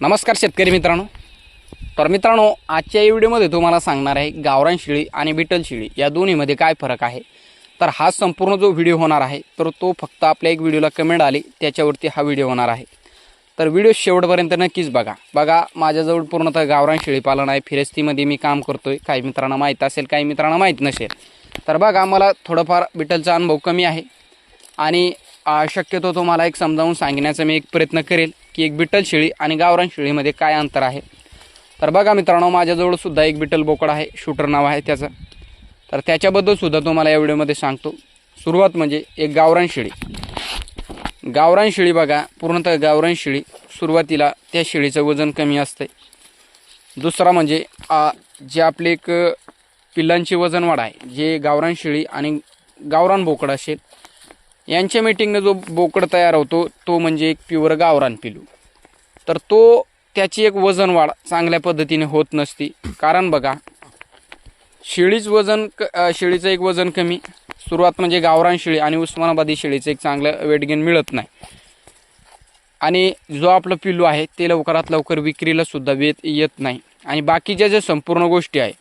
नमस्कार शेतकरी मित्रांनो. तर मित्रांनो आजच्या या व्हिडिओमध्ये तुम्हाला सांगणार आहे गावरान शिळी आणि बिटल शिळी या दोन्हीमध्ये काय फरक आहे. तर हा संपूर्ण जो व्हिडिओ होणार आहे तर तो फक्त आपल्या एक व्हिडिओला कमेंट आली त्याच्यावरती हा व्हिडिओ होणार आहे. तर व्हिडिओ शेवटपर्यंत नक्कीच बघा. बघा माझ्याजवळ पूर्णतः गावरान शेळी पालन आहे फिरस्तीमध्ये मी काम करतो आहे काही मित्रांना माहीत असेल काही मित्रांना माहीत नसेल. तर बघा मला थोडंफार बिटलचा अनुभव कमी आहे. आणि शक्यतो तुम्हाला एक समजावून सांगण्याचा मी एक प्रयत्न करेल की एक बिटल शेळी आणि गावरान शेळीमध्ये काय अंतर आहे. तर बघा मित्रांनो माझ्याजवळ सुद्धा एक बिटल बोकड आहे शूटर नाव आहे त्याचं. तर त्याच्याबद्दल सुद्धा तुम्हाला या व्हिडिओमध्ये सांगतो. सुरुवात म्हणजे एक गावरान शेळी. गावरान शेळी बघा पूर्णतः गावरान शेळी. सुरुवातीला त्या शेळीचं वजन कमी असते दुसरा म्हणजे जे आपले एक पिल्लांची वजन वाढ आहे जे गावरान शेळी आणि गावरान बोकड असेल यांच्या मीटिंगनं जो बोकड तयार होतो तो म्हणजे एक प्युअर गावरान पिलू. तर तो त्याची एक वजन वाढ चांगल्या पद्धतीने होत नसती. कारण बघा शेळीच वजन क शेळीचं एक वजन कमी सुरुवात म्हणजे गावरान शेळी आणि उस्मानाबादी शेळीचं एक चांगलं वेट गेन मिळत नाही. आणि जो आपलं पिल्लू आहे ते लवकरात लवकर विक्रीला सुद्धा वेत येत नाही. आणि बाकीच्या ज्या संपूर्ण गोष्टी आहे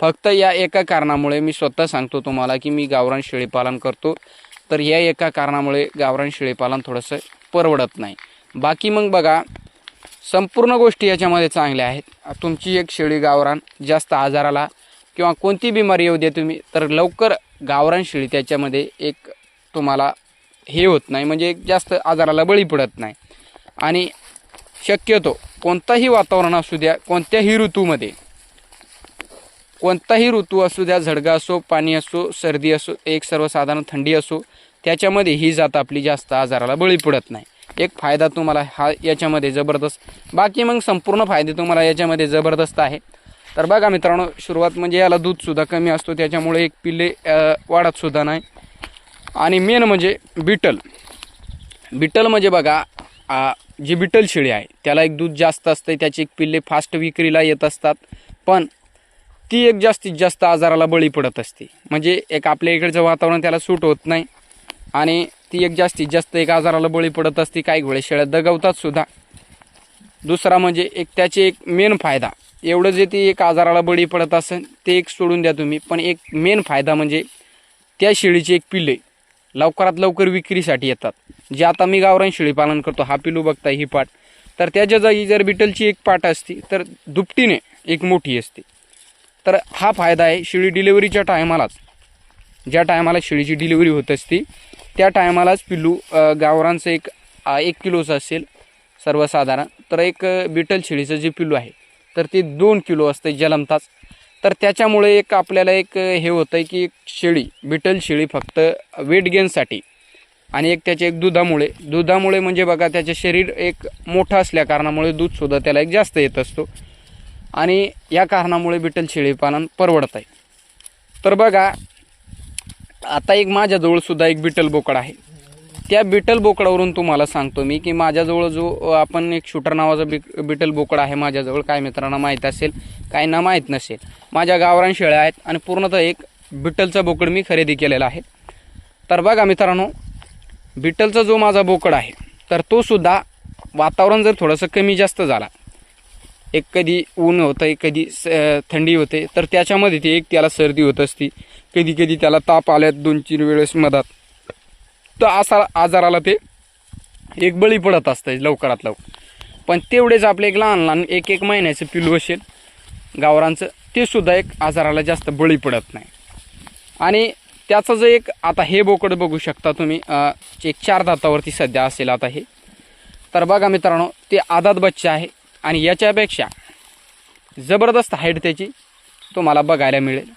फक्त या एका कारणामुळे मी स्वतः सांगतो तुम्हाला की मी गावरान शेळी पालन करतो. तर या एका कारणामुळे गावरान शेळीपालन थोडंसं परवडत नाही. बाकी मग बघा संपूर्ण गोष्टी याच्यामध्ये चांगल्या आहेत. तुमची एक शेळी गावरान जास्त आजाराला किंवा कोणती बिमारी येऊ दे तुम्ही तर लवकर गावरान शेळी त्याच्यामध्ये एक तुम्हाला हे होत नाही. म्हणजे एक जास्त आजाराला बळी पडत नाही. आणि शक्यतो कोणताही वातावरण असू द्या कोणत्याही ऋतूमध्ये कोणताही ऋतू असू द्या झडगा असो पाणी असो सर्दी असो एक सर्वसाधारण थंडी असो त्याच्यामध्ये ही जात आपली जास्त आजाराला बळी पडत नाही. एक फायदा तुम्हाला हा याच्यामध्ये जबरदस्त बाकी मग संपूर्ण फायदे तुम्हाला याच्यामध्ये जबरदस्त आहे. तर बघा मित्रांनो सुरुवात म्हणजे याला दूधसुद्धा कमी असतो त्याच्यामुळे एक पिल्ले वाढतसुद्धा नाही. आणि मेन म्हणजे बिटल. बिटल म्हणजे बघा जी बिटल शेळी आहे त्याला एक दूध जास्त असते त्याची एक पिल्ले फास्ट विक्रीला येत असतात. पण ती एक जास्तीत जास्त आजाराला बळी पडत असते. म्हणजे एक आपल्या इकडचं वातावरण त्याला सूट होत नाही आणि ती एक जास्तीत जास्त एक आजाराला बळी पडत असते. काही वेळेस शेळ्या दगवतात सुद्धा. दुसरा म्हणजे एक त्याचे एक मेन फायदा. एवढं जे ती एक आजाराला बळी पडत असेल ते एक सोडून द्या तुम्ही. पण एक मेन फायदा म्हणजे त्या शेळीची एक पिल्ले लवकरात लवकर विक्रीसाठी येतात. जे आता मी गावरान शेळी पालन करतो हा पिलू बघताय ही पाट. तर त्याच्या जागी जर बिटलची एक पाट असती तर दुपटीने एक मोठी असते. तर हा फायदा आहे शेळी डिलिव्हरीच्या टायमालाच. ज्या टायमाला शेळीची डिलिव्हरी होत असती त्या टायमालाच पिल्लू गावरांचं एक एक किलोचं असेल सर्वसाधारण. तर एक बिटल शेळीचं जे पिल्लू आहे तर ते दोन किलो असते जलमताच. तर त्याच्यामुळे एक आपल्याला एक हे होतं आहे की एक शेळी बिटल शेळी फक्त वेट गेनसाठी आणि एक त्याच्या एक दुधामुळे. दुधामुळे म्हणजे बघा त्याचे शरीर एक मोठं असल्या कारणामुळे दूधसुद्धा त्याला एक जास्त येत असतो. आणि या कारणामुळे बिटल शेळी पालन परवडत आहे. तर बघा आता एक माझ्याजवळसुद्धा एक बिटल बोकड आहे. त्या बिटल बोकडावरून तुम्हाला सांगतो मी की माझ्याजवळ जो आपण एक शूटर नावाचा बि बिटल बोकड आहे माझ्याजवळ काय मित्रांना माहीत असेल काहींना माहीत नसेल. माझ्या गावरान शेळ्या आहेत आणि पूर्णतः एक बिटलचा बोकड मी खरेदी केलेला आहे. तर बघा मित्रांनो बिटलचा जो माझा बोकड आहे तर तोसुद्धा वातावरण जर थोडंसं कमी जास्त झाला एक कधी ऊन होतं एक कधी स थंडी होते तर त्याच्यामध्ये ते एक त्याला सर्दी होत असती. कधी कधी त्याला ताप आल्यात दोन तीन वेळेस मधात. तर असा आजाराला ते एक बळी पडत असतं लवकरात लवकर. पण तेवढेच आपले एक लहान लहान एक एक महिन्याचं पिलू असेल गावरांचं ते सुद्धा एक आजाराला जास्त बळी पडत नाही. आणि त्याचं जे एक आता हे बोकड बघू शकता तुम्ही एक चार दातावरती सध्या असेल आता हे. तर बघा मित्रांनो ते आदात बच्चे आहे. आणि याच्यापेक्षा जबरदस्त हाईट त्याची तुम्हाला बघायला मिळेल.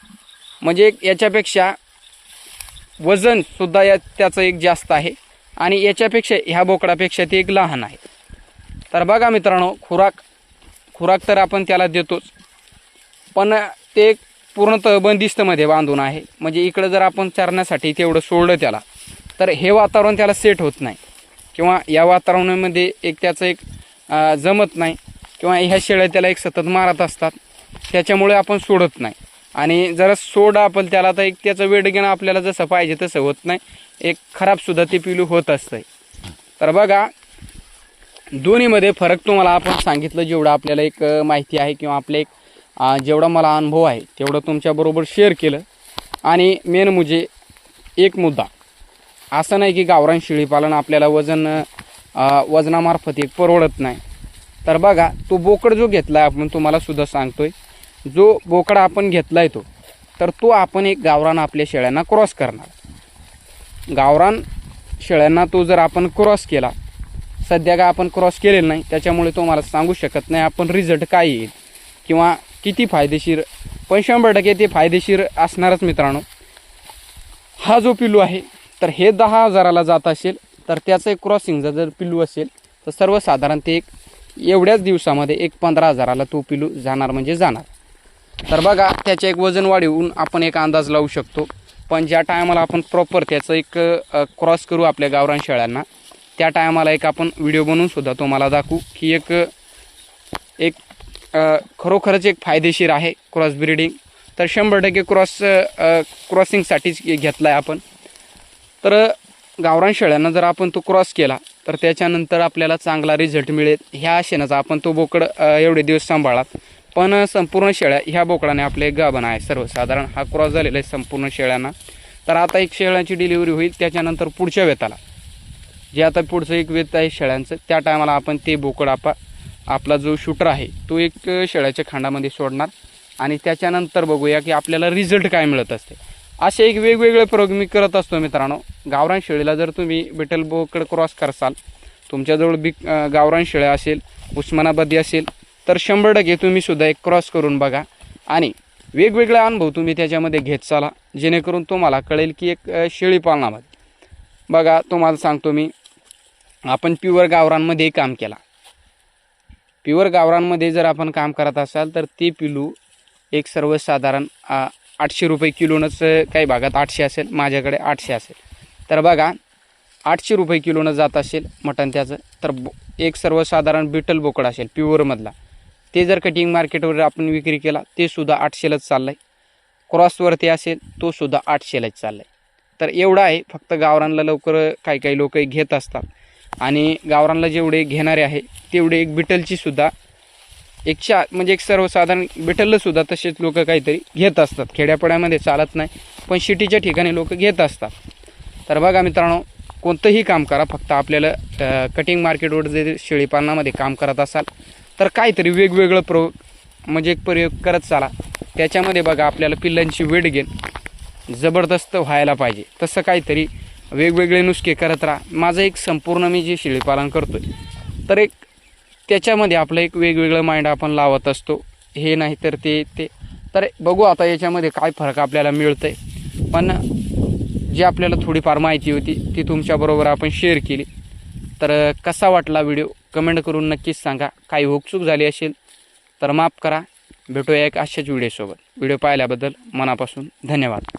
म्हणजे एक याच्यापेक्षा वजनसुद्धा या त्याचं एक जास्त आहे. आणि याच्यापेक्षा ह्या बोकडापेक्षा ते एक लहान आहे. तर बघा मित्रांनो खुराक खुराक तर आपण त्याला देतोच. पण ते एक पूर्णतः बंदिस्तमध्ये बांधून आहे. म्हणजे इकडं जर आपण चरण्यासाठी तेवढं सोडलं त्याला तर हे वातावरण त्याला सेट होत नाही. किंवा या वातावरणामध्ये एक त्याचं एक जमत नाही. किंवा ह्या शेळ्या त्याला एक सतत मारत असतात त्याच्यामुळे आपण सोडत नाही. आणि जरा सोड आपण त्याला तर एक त्याचं वेड घेणं आपल्याला जसं पाहिजे तसं होत नाही. एक खराबसुद्धा ते पिलू होत असतं तर बघा दोन्हीमध्ये फरक तुम्हाला आपण सांगितलं जेवढं आपल्याला एक माहिती आहे किंवा आपले एक जेवढा मला अनुभव आहे तेवढं तुमच्याबरोबर शेअर केलं. आणि मेन म्हणजे एक मुद्दा. असं नाही की गावरान शेळीपालन आपल्याला वजन वजनामार्फत एक परवडत नाही. तर बघा तो बोकड जो घेतला आहे आपण तुम्हाला सुद्धा सांगतोय. जो बोकडा आपण घेतला आहे तो तर तो आपण एक गावरान आपल्या शेळ्यांना क्रॉस करणार. गावरान शेळ्यांना तो जर आपण क्रॉस केला सध्या का आपण क्रॉस केलेलं नाही त्याच्यामुळे तो मला सांगू शकत नाही आपण रिझल्ट काय येईल. किंवा किती फायदेशीर पण शंभर टक्के ते फायदेशीर असणारच मित्रांनो. हा जो पिल्लू आहे तर हे दहा हजाराला जात असेल तर त्याचं एक क्रॉसिंगचा जर पिल्लू असेल तर सर्वसाधारण ते एक एवढ्याच दिवसामध्ये एक पंधरा हजाराला तो पिलू जाणार म्हणजे जाणार. तर बघा त्याचे एक वजन वाढवून आपण एक अंदाज लावू शकतो. पण ज्या टायमाला आपण प्रॉपर त्याचं एक क्रॉस करू आपल्या गावरान शेळ्यांना त्या टायमाला एक आपण व्हिडिओ बनवूनसुद्धा तुम्हाला दाखवू की एक एक खरोखरच एक फायदेशीर आहे क्रॉस ब्रिडिंग तर शंभर टक्के क्रॉस क्रॉसिंगसाठीच घेतला आहे आपण. तर गावरान शेळ्यांना जर आपण तो क्रॉस केला तर त्याच्यानंतर आपल्याला चांगला रिझल्ट मिळेल. ह्या आशेनंच आपण तो बोकड एवढे दिवस सांभाळा पण संपूर्ण शेळ्या ह्या बोकडाने आपले गाभण आहे. सर्वसाधारण हा क्रॉस झालेला आहे संपूर्ण शेळ्यांना. तर आता एक शेळ्यांची डिलिव्हरी होईल. त्याच्यानंतर पुढच्या वेताला. जे आता पुढचं एक वेत आहे शेळ्यांचं त्या टायमाला आपण ते बोकड आपा आपला जो शूटर आहे तो एक शेळ्याच्या खांडामध्ये सोडणार. आणि त्याच्यानंतर बघूया की आपल्याला रिझल्ट काय मिळत असते. असे एक वेगवेगळे प्रयोग मी करत असतो मित्रांनो. गावरान शेळीला जर तुम्ही बिटल बोकड क्रॉस करसाल तुमच्याजवळ बी गावरान शेळ्या असेल उस्मानाबादी असेल तर शंभर टक्के तुम्ही सुद्धा एक क्रॉस करून बघा. आणि वेगवेगळे अनुभव तुम्ही त्याच्यामध्ये घेत चाला जेणेकरून तुम्हाला कळेल की एक शेळी पालनामध्ये. बघा तुम्हाला सांगतो मी आपण प्युअर गावरांमध्येही काम केला. प्युअर गावरांमध्ये जर आपण काम करत असाल तर ते पिलू एक सर्वसाधारण आठशे रुपये किलोनंच काही भागात आठशे असेल माझ्याकडे आठशे असेल. तर बघा आठशे रुपये किलोनं जात असेल मटण त्याचं तर एक सर्वसाधारण बिटल बोकड असेल प्युअरमधला ते जर कटिंग मार्केटवर आपण विक्री केला ते सुद्धा आठशेलाच चाललं आहे क्रॉसवरती असेल तो सुद्धा आठशेलाच चालला आहे तर एवढं आहे फक्त गावरानला लवकर काही काही लोक घेत असतात. आणि गावरानला जेवढे घेणारे आहे तेवढे एक बिटलची सुद्धा एकशे म्हणजे एक सर्वसाधारण भेटलं सुद्धा तसेच लोक काहीतरी घेत असतात. खेड्यापाड्यामध्ये चालत नाही पण सिटीच्या ठिकाणी लोक घेत असतात. तर बघा मित्रांनो कोणतंही काम करा फक्त आपल्याला कटिंग मार्केटवर जर शेळीपालनामध्ये काम करत असाल तर काहीतरी वेगवेगळं प्रो म्हणजे एक प्रयोग करत चाला. त्याच्यामध्ये बघा आपल्याला पिल्लांची वेट गेन जबरदस्त व्हायला पाहिजे. तसं काहीतरी वेगवेगळे नुसके करत राहा. माझं एक संपूर्ण मी जे शेळीपालन करतो आहे तर एक त्याच्यामध्ये आपलं एक वेगवेगळं माइंड आपण लावत असतो. हे नाही तर ते ते. तर बघू आता याच्यामध्ये काय फरक आपल्याला मिळतं आहे पण जी आपल्याला थोडीफार माहिती होती ती तुमच्याबरोबर आपण शेअर केली. तर कसा वाटला व्हिडिओ कमेंट करून नक्कीच सांगा. काही हुकचूक झाली असेल तर माफ करा. भेटूया एक अशाच व्हिडिओसोबत व्हिडिओ पाहिल्याबद्दल मनापासून धन्यवाद.